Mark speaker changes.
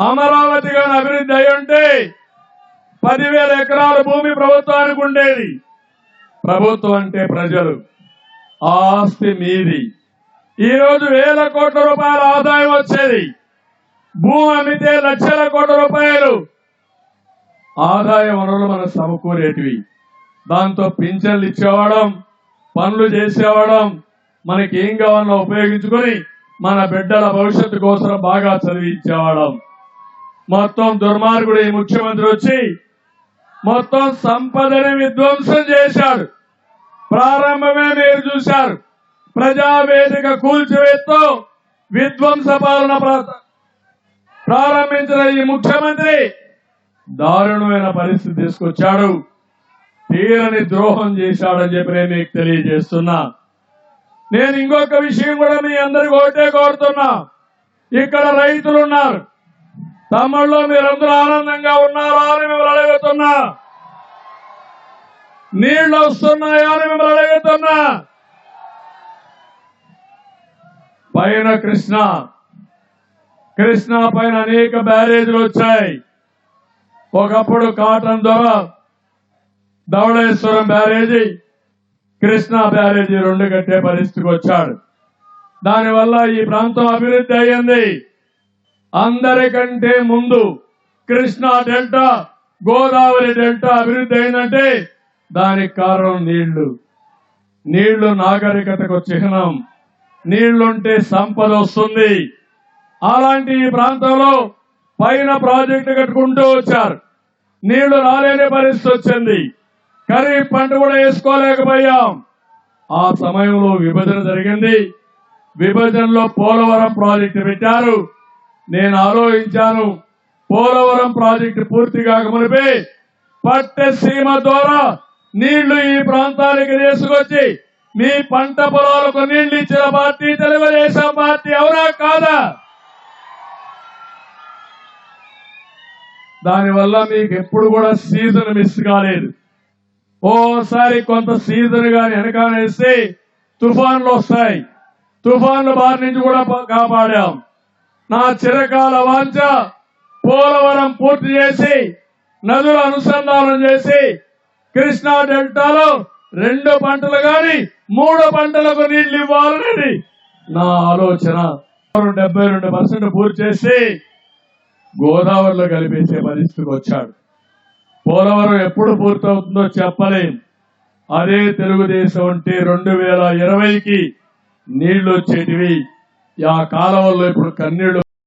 Speaker 1: అమరావతి గాని అభివృద్ధి అయి ఉంటే పదివేల ఎకరాల భూమి ప్రభుత్వానికి ఉండేది. ప్రభుత్వం అంటే ప్రజలు. ఆస్తి మీది. ఈరోజు వేల కోట్ల రూపాయల ఆదాయం వచ్చేది. భూమి అమ్మితే లక్షల కోట్ల రూపాయలు. ఆదాయ వనరులు మనకు సమకూరేటివి. దాంతో పింఛన్లు ఇచ్చేవాడం పనులు చేసేవాడం మనకి ఏం కావాలన్నా ఉపయోగించుకొని మన బిడ్డల భవిష్యత్తు కోసం బాగా చదివించేవాడం మొత్తం దుర్మార్గుడు ఈ ముఖ్యమంత్రి వచ్చి మొత్తం సంపదని విధ్వంసం చేశాడు. ప్రారంభమే మీరు చూశారు. ప్రజావేదిక కూల్చివేత్తు విధ్వంస పాలన ప్రారంభించిన ఈ ముఖ్యమంత్రి దారుణమైన పరిస్థితి తీసుకొచ్చాడు. తీరని ద్రోహం చేశాడని చెప్పి నేను మీకు తెలియజేస్తున్నా. నేను ఇంకొక విషయం కూడా మీ అందరికి ఒకటే కోరుతున్నా. ఇక్కడ రైతులు ఉన్నారు. తమ్ముళ్ళు మీరందరూ ఆనందంగా ఉన్నారా అని మిమ్మల్ని అడుగుతున్నా. నీళ్ళు వస్తున్నాయా అని మిమ్మల్ని అడుగుతున్నా. పైన కృష్ణ. కృష్ణ పైన అనేక బ్యారేజీలు వచ్చాయి. ఒకప్పుడు కాటన్ ద్వారా ధవళేశ్వరం బ్యారేజీ కృష్ణా బ్యారేజీ రెండు కట్టే పరిస్థితికి వచ్చాడు. దానివల్ల ఈ ప్రాంతం అభివృద్ధి అయ్యింది. అందరికంటే ముందు కృష్ణా డెల్టా గోదావరి డెల్టా అభివృద్ధి అయిందంటే దానికి కారణం నీళ్ళు. నీళ్ళు నాగరికతకు చిహ్నం. నీళ్ళుంటే సంపద వస్తుంది. అలాంటి ఈ ప్రాంతంలో పైన ప్రాజెక్టు కట్టుకుంటూ వచ్చారు. నీళ్ళు రాలేని పరిస్థితి వచ్చింది. ఖరీఫ్ పంట కూడా వేసుకోలేకపోయాం. ఆ సమయంలో విభజన జరిగింది. విభజనలో పోలవరం ప్రాజెక్టు పెట్టారు. నేను ఆలోచించాను. పోలవరం ప్రాజెక్టు పూర్తి కాకమునిపే పట్టసీమ ద్వారా నీళ్ళు ఈ ప్రాంతానికి తీసుకొచ్చి మీ పంట పొలాలకు నీళ్ళు ఇచ్చిన పార్టీ తెలుగుదేశం పార్టీ ఎవరా కాదా? దానివల్ల మీకు ఎప్పుడు కూడా సీజన్ మిస్ కాలేదు. ఓసారి కొంత సీజన్ గాని వెనకానేస్తే తుఫాన్లు వస్తాయి. తుఫాన్లు బారి నుంచి కూడా కాపాడాం. నా చిరకాల వాంఛ పోలవరం పూర్తి చేసి నదుల అనుసంధానం చేసి కృష్ణా డెల్టాలో రెండు పంటలు గాని మూడు పంటలకు నీళ్ళు ఇవ్వాలనేది నా ఆలోచన. డెబ్బై రెండు పర్సెంట్ పూర్తి చేసి గోదావరిలో కలిపేసే పరిస్థితికి వచ్చాడు. పోలవరం ఎప్పుడు పూర్తవుతుందో చెప్పలేం. అదే తెలుగుదేశం అంటే రెండు వేల ఇరవైకి నీళ్ళు వచ్చేటివి. ఆ కాలంలో ఇప్పుడు కన్నీళ్ళు